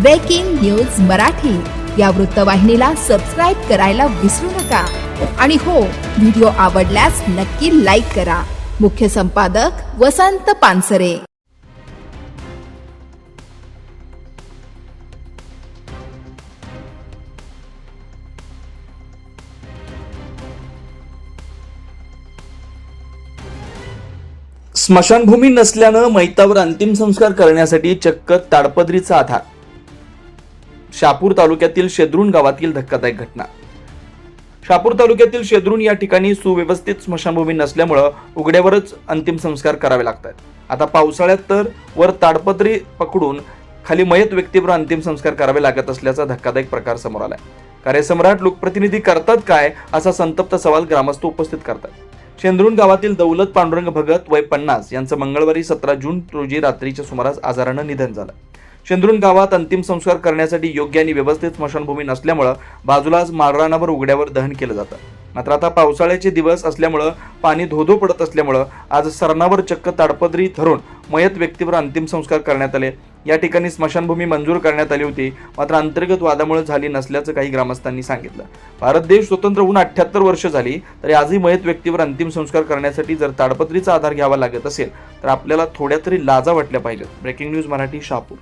Breaking news Marathi या वृत्तवाहिनीला subscribe करायला विसरू नका. आणि हो व्हिडिओ आवडल्यास नक्की लाईक करा. मुख्य संपादक वसंत पानसरे. स्मशानभूमी नसल्यानं मैतावर अंतिम संस्कार करण्यासाठी चक्क ताडपदरीचा आधार. शापूर तालुक्यातील शेद्रून गावातील धक्कादायक घटना. शापूर तालुक्यातील शेद्रून या ठिकाणी सुव्यवस्थित स्मशानभूमी नसल्यामुळं उघड्यावरच अंतिम संस्कार करावे लागतात. आता पावसाळ्यात तर वर ताडपत्री पकडून खाली मयत व्यक्तीवर अंतिम संस्कार करावे लागत असल्याचा धक्कादायक प्रकार समोर आलाय. कार्यसम्राट लोकप्रतिनिधी करतात काय असा संतप्त सवाल ग्रामस्थ उपस्थित करतात. शेंद्रून गावातील दौलत पांडुरंग भगत वय पन्नास यांचं मंगळवारी सतरा जून रोजी रात्रीच्या सुमारास आजारानं निधन झालं. शेंद्रुण गावात अंतिम संस्कार करण्यासाठी योग्य आणि व्यवस्थित स्मशानभूमी नसल्यामुळं बाजूलाच माळरानावर उघड्यावर दहन केलं जातं. मात्र आता पावसाळ्याचे दिवस असल्यामुळं पाणी धोधो पडत असल्यामुळं आज सरणावर चक्क ताडपदरी धरून मयत व्यक्तीवर अंतिम संस्कार करण्यात आले. या ठिकाणी स्मशानभूमी मंजूर करण्यात आली होती मात्र अंतर्गत वादामुळे झाली नसल्याचं काही ग्रामस्थांनी सांगितलं. भारत देश स्वतंत्र होऊन अठ्ठ्याहत्तर वर्ष झाली तरी आजही मयत व्यक्तीवर अंतिम संस्कार करण्यासाठी जर ताडपत्रीचा आधार घ्यावा लागत असेल तर आपल्याला थोड्या तरी लाजा वाटल्या पाहिजेत. Breaking news Marathi Shahapur.